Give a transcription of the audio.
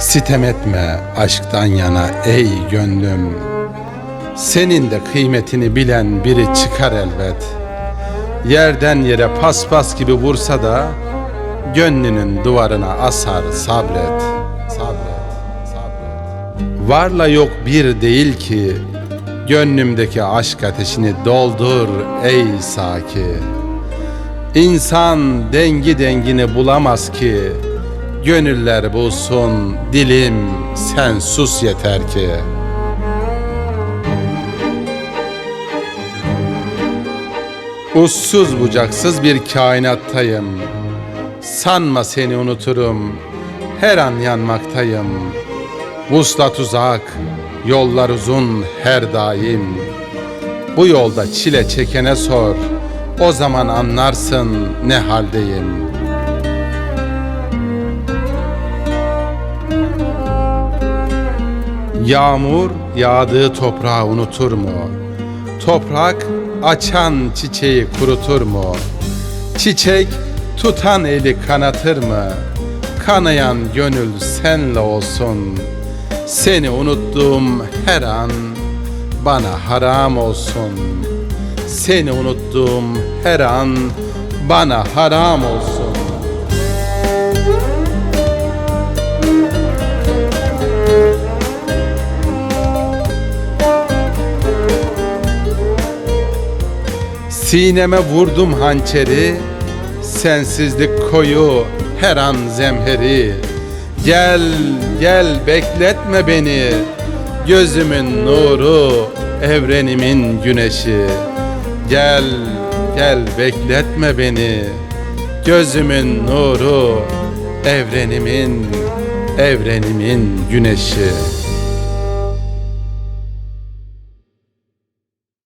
Sitem etme aşktan yana ey gönlüm. Senin de kıymetini bilen biri çıkar elbet. Yerden yere paspas gibi vursa da Gönlünün duvarına asar sabret. Sabret, sabret. Varla yok bir değil ki Gönlümdeki aşk ateşini doldur ey saki İnsan dengi dengini bulamaz ki Gönüller bulsun dilim sen sus yeter ki. Ussuz bucaksız bir kainattayım. Sanma seni unuturum Her an yanmaktayım. Vuslat uzak Yollar uzun her daim. Bu yolda çile çekene sor O zaman anlarsın ne haldeyim Yağmur yağdığı toprağı unutur mu? Toprak açan çiçeği kurutur mu? Çiçek tutan eli kanatır mı? Kanayan gönül senle olsun. Seni unuttuğum her an bana haram olsun. Seni unuttuğum her an bana haram olsun. Sineme vurdum hançeri Sensizlik koyu her an zemheri. Gel gel bekletme beni Gözümün nuru evrenimin güneşi. Gel gel bekletme beni Gözümün nuru evrenimin evrenimin güneşi